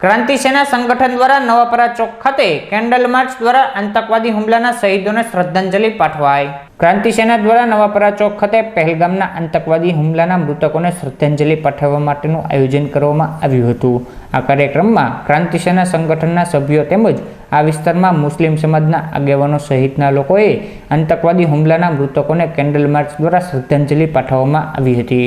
ક્રાંતિ સેના સંગઠન દ્વારા નવાપરા ચોક ખાતે કેન્ડલ માર્ચ દ્વારા આતંકવાદી હુમલાના શહીદોને શ્રદ્ધાંજલિ પાઠવાઈ. ક્રાંતિ સેના દ્વારા નવાપરા ચોક ખાતે પહેલગામના આતંકવાદી હુમલાના મૃતકોને શ્રદ્ધાંજલિ પાઠવવા માટેનું આયોજન કરવામાં આવ્યું હતું. આ કાર્યક્રમમાં ક્રાંતિ સેના સંગઠનના સભ્યો તેમજ આ વિસ્તારમાં મુસ્લિમ સમાજના આગેવાનો સહિતના લોકોએ આતંકવાદી હુમલાના મૃતકોને કેન્ડલ માર્ચ દ્વારા શ્રદ્ધાંજલિ પાઠવવામાં આવી હતી.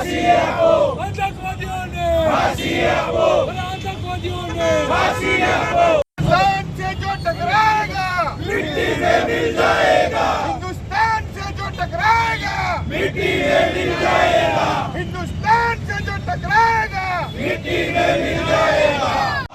अरे आतंकवाद आतंकवादियों ने फांसी आपो अरे आतंकवादियों ने फांसी आपो आतंकवादियों ने फांसी आपो आतंकवादियों ने फांसी आपो आतंकवादियों ने फांसी आपो अरे आतंकवादियों ने फांसी आपो हिंदुस्तान से जो टकराएगा मिट्टी से मिल जाएगा हिंदुस्तान से जो टकराएगा मिट्टी से मिल जाएगा हिंदुस्तान से जो टकराएगा मिट्टी में मिल जाएगा।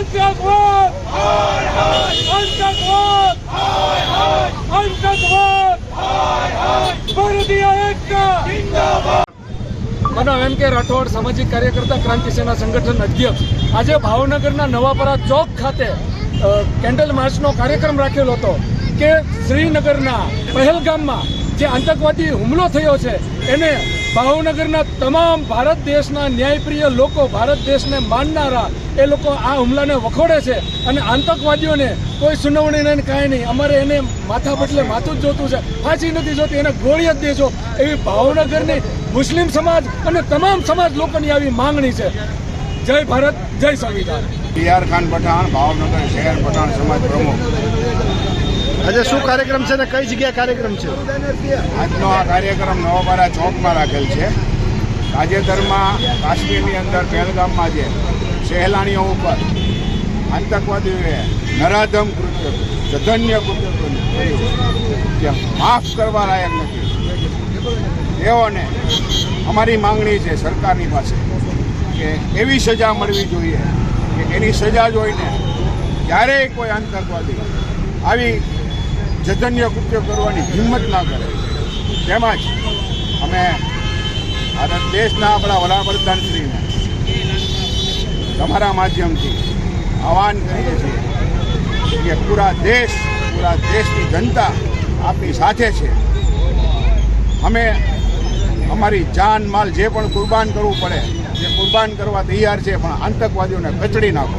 અંતકવાદ અંતકવાદ અંતકવાદ ભારતીય એકતા મારો એમ કે રાઠોડ સામાજિક કાર્યકર્તા ક્રાંતિ સેના સંગઠન અધ્યક્ષ. આજે ભાવનગરના નવાપરા ચોક ખાતે કેન્ડલ માર્ચનો કાર્યક્રમ રાખેલો હતો કે શ્રીનગરના પહેલગામમાં જે આતંકવાદી હુમલો થયો છે, એને ભાવનગરના તમામ ભારત દેશના ન્યાયપ્રિય લોકો ભારત દેશને માનનારા એ લોકો આ હુમલાને વખોડે છે અને આતંકવાદીઓને કોઈ સુનાવણી નહીં કાંઈ નહીં. અમારે એને માથા બદલે માથું જ જોતું છે. ફાંસી નથી જોતી, એને ગોળી જ દેજો. એવી ભાવનગરની મુસ્લિમ સમાજ અને તમામ સમાજ લોકોની આવી માંગણી છે. જય ભારત, જય સંવિધાન. આર ખાન પઠાણ, ભાવનગર શહેર પઠાણ સમાજ પ્રમુખ. આજે શું કાર્યક્રમ છે ને કઈ જગ્યાએ કાર્યક્રમ છે? આજનો આ કાર્યક્રમ નવાપારા ચોકમાં રાખેલ છે. તાજેતરમાં કાશ્મીરની અંદર પહેલગામમાં જે સહેલાણીઓ ઉપર આતંકવાદીઓએ નરાધમ કૃત્ય, જધન્ય કૃત્ય માફ કરવા લાયક નથી. તેઓને અમારી માંગણી છે સરકારની પાસે કે એવી સજા મળવી જોઈએ કે એની સજા જોઈને ક્યારેય કોઈ આતંકવાદી આવી જઘન્ય કૃત્ય કરવાની હિંમત ના કરે. તેમજ અમે ભારત દેશના આપણા વડાપ્રધાનશ્રીને તમારા માધ્યમથી આહવાન કરીએ છીએ કે પૂરા દેશ, પૂરા દેશની જનતા આપણી સાથે છે. અમે અમારી જાન માલ જે પણ કુરબાન કરવું પડે જે કુરબાન કરવા તૈયાર છે, પણ આતંકવાદીઓને કચડી નાખો.